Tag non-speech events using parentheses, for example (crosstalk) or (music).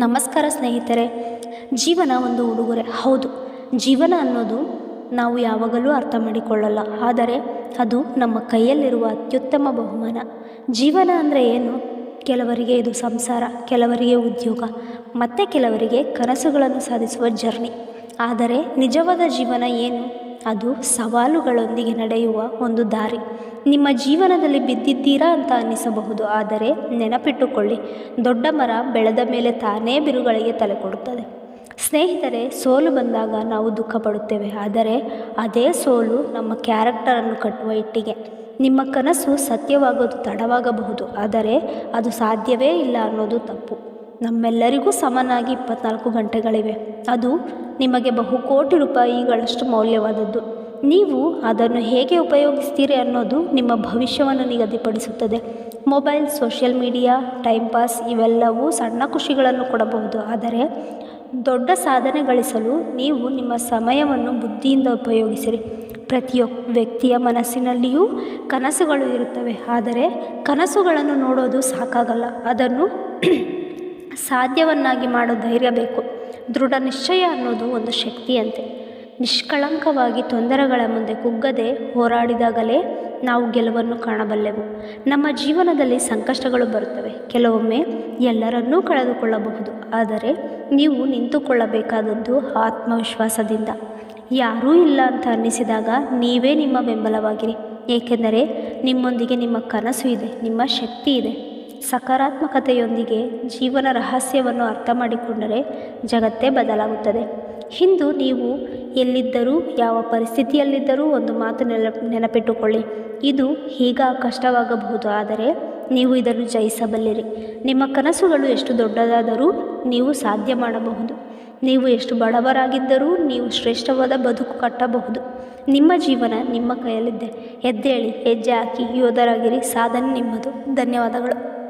ನಮಸ್ಕಾರ ಸ್ನೇಹಿತರೆ, ಜೀವನ ಒಂದು ಉಡುಗೊರೆ. ಹೌದು, ಜೀವನ ಅನ್ನೋದು ನಾವು ಯಾವಾಗಲೂ ಅರ್ಥ ಮಾಡಿಕೊಳ್ಳಲ್ಲ, ಆದರೆ ಅದು ನಮ್ಮ ಕೈಯಲ್ಲಿರುವ ಅತ್ಯುತ್ತಮ ಬಹುಮಾನ. ಜೀವನ ಅಂದರೆ ಏನು? ಕೆಲವರಿಗೆ ಇದು ಸಂಸಾರ, ಕೆಲವರಿಗೆ ಉದ್ಯೋಗ, ಮತ್ತು ಕೆಲವರಿಗೆ ಕನಸುಗಳನ್ನು ಸಾಧಿಸುವ ಜರ್ನಿ. ಆದರೆ ನಿಜವಾದ ಜೀವನ ಏನು? ಅದು ಸವಾಲುಗಳೊಂದಿಗೆ ನಡೆಯುವ ಒಂದು ದಾರಿ. ನಿಮ್ಮ ಜೀವನದಲ್ಲಿ ಬಿದ್ದಿದ್ದೀರಾ ಅಂತ ಅನ್ನಿಸಬಹುದು, ಆದರೆ ನೆನಪಿಟ್ಟುಕೊಳ್ಳಿ, ದೊಡ್ಡ ಮರ ಬೆಳೆದ ಮೇಲೆ ತಾನೇ ಬಿರುಗಳಿಗೆ ತಲೆ ಕೊಡುತ್ತದೆ. ಸ್ನೇಹಿತರೆ, ಸೋಲು ಬಂದಾಗ ನಾವು ದುಃಖ ಪಡುತ್ತೇವೆ ಆದರೆ ಅದೇ ಸೋಲು ನಮ್ಮ ಕ್ಯಾರೆಕ್ಟರನ್ನು ಕಟ್ಟುವ ಇಟ್ಟಿಗೆ. ನಿಮ್ಮ ಕನಸು ಸತ್ಯವಾಗೋದು ತಡವಾಗಬಹುದು, ಆದರೆ ಅದು ಸಾಧ್ಯವೇ ಇಲ್ಲ ಅನ್ನೋದು ತಪ್ಪು. ನಮ್ಮೆಲ್ಲರಿಗೂ ಸಮನಾಗಿ ಇಪ್ಪತ್ನಾಲ್ಕು ಗಂಟೆಗಳಿವೆ. ಅದು ನಿಮಗೆ ಬಹುಕೋಟಿ ರೂಪಾಯಿಗಳಷ್ಟು ಮೌಲ್ಯವಾದದ್ದು. ನೀವು ಅದನ್ನು ಹೇಗೆ ಉಪಯೋಗಿಸ್ತೀರಿ ಅನ್ನೋದು ನಿಮ್ಮ ಭವಿಷ್ಯವನ್ನು ನಿಗದಿಪಡಿಸುತ್ತದೆ. Mobile, social media, time pass ಇವೆಲ್ಲವೂ ಸಣ್ಣ ಖುಷಿಗಳನ್ನು ಕೊಡಬಹುದು. ಆದರೆ ದೊಡ್ಡ ಸಾಧನೆ ಗಳಿಸಲು ನೀವು ನಿಮ್ಮ ಸಮಯವನ್ನು ಬುದ್ಧಿಯಿಂದ ಉಪಯೋಗಿಸಿರಿ. ಪ್ರತಿಯೊಬ್ಬ ವ್ಯಕ್ತಿಯ ಮನಸ್ಸಿನಲ್ಲಿಯೂ ಕನಸುಗಳು ಇರುತ್ತವೆ. ಆದರೆ ಕನಸುಗಳನ್ನು ನೋಡೋದು ಸಾಕಾಗಲ್ಲ. ಅದನ್ನು (clears throat) ಸಾಧ್ಯವನ್ನಾಗಿ ಮಾಡೋ ಧೈರ್ಯ ಬೇಕು. ದೃಢ ನಿಶ್ಚಯ ಅನ್ನೋದು ಒಂದು ಶಕ್ತಿಯಂತೆ ನಿಷ್ಕಳಂಕವಾಗಿ ತೊಂದರೆಗಳ ಮುಂದೆ ಕುಗ್ಗದೆ ಹೋರಾಡಿದಾಗಲೇ ನಾವು ಗೆಲುವನ್ನು ಕಾಣಬಲ್ಲೆವು. ನಮ್ಮ ಜೀವನದಲ್ಲಿ ಸಂಕಷ್ಟಗಳು ಬರುತ್ತವೆ. ಕೆಲವೊಮ್ಮೆ ಎಲ್ಲರನ್ನೂ ಕಳೆದುಕೊಳ್ಳಬಹುದು. ಆದರೆ ನೀವು ನಿಂತುಕೊಳ್ಳಬೇಕಾದದ್ದು ಆತ್ಮವಿಶ್ವಾಸದಿಂದ. ಯಾರೂ ಇಲ್ಲ ಅಂತ ಅನ್ನಿಸಿದಾಗ ನೀವೇ ನಿಮ್ಮ ಬೆಂಬಲವಾಗಿರಿ. ಏಕೆಂದರೆ ನಿಮ್ಮೊಂದಿಗೆ ನಿಮ್ಮ ಕನಸು ಇದೆ, ನಿಮ್ಮ ಶಕ್ತಿ ಇದೆ. ಸಕಾರಾತ್ಮಕತೆಯೊಂದಿಗೆ ಜೀವನ ರಹಸ್ಯವನ್ನು ಅರ್ಥ ಮಾಡಿಕೊಂಡರೆ ಜಗತ್ತೇ ಬದಲಾಗುತ್ತದೆ. ಇಂದು ನೀವು ಎಲ್ಲಿದ್ದರೂ, ಯಾವ ಪರಿಸ್ಥಿತಿಯಲ್ಲಿದ್ದರೂ ಒಂದು ಮಾತು ನೆನಪಿಟ್ಟುಕೊಳ್ಳಿ. ಇದು ಈಗ ಕಷ್ಟವಾಗಬಹುದು, ಆದರೆ ನೀವು ಇದನ್ನು ಜಯಿಸಬಲ್ಲಿರಿ. ನಿಮ್ಮ ಕನಸುಗಳು ಎಷ್ಟು ದೊಡ್ಡದಾದರೂ ನೀವು ಸಾಧ್ಯ ಮಾಡಬಹುದು. ನೀವು ಎಷ್ಟು ಬಡವರಾಗಿದ್ದರೂ ನೀವು ಶ್ರೇಷ್ಠವಾದ ಬದುಕು ಕಟ್ಟಬಹುದು. ನಿಮ್ಮ ಜೀವನ ನಿಮ್ಮ ಕೈಯಲ್ಲಿದೆ. ಎದ್ದೇಳಿ, ಹೆಜ್ಜೆ ಹಾಕಿ ಯೋಧರಾಗಿರಿ. ಸಾಧನೆ ನಿಮ್ಮದು. ಧನ್ಯವಾದಗಳು.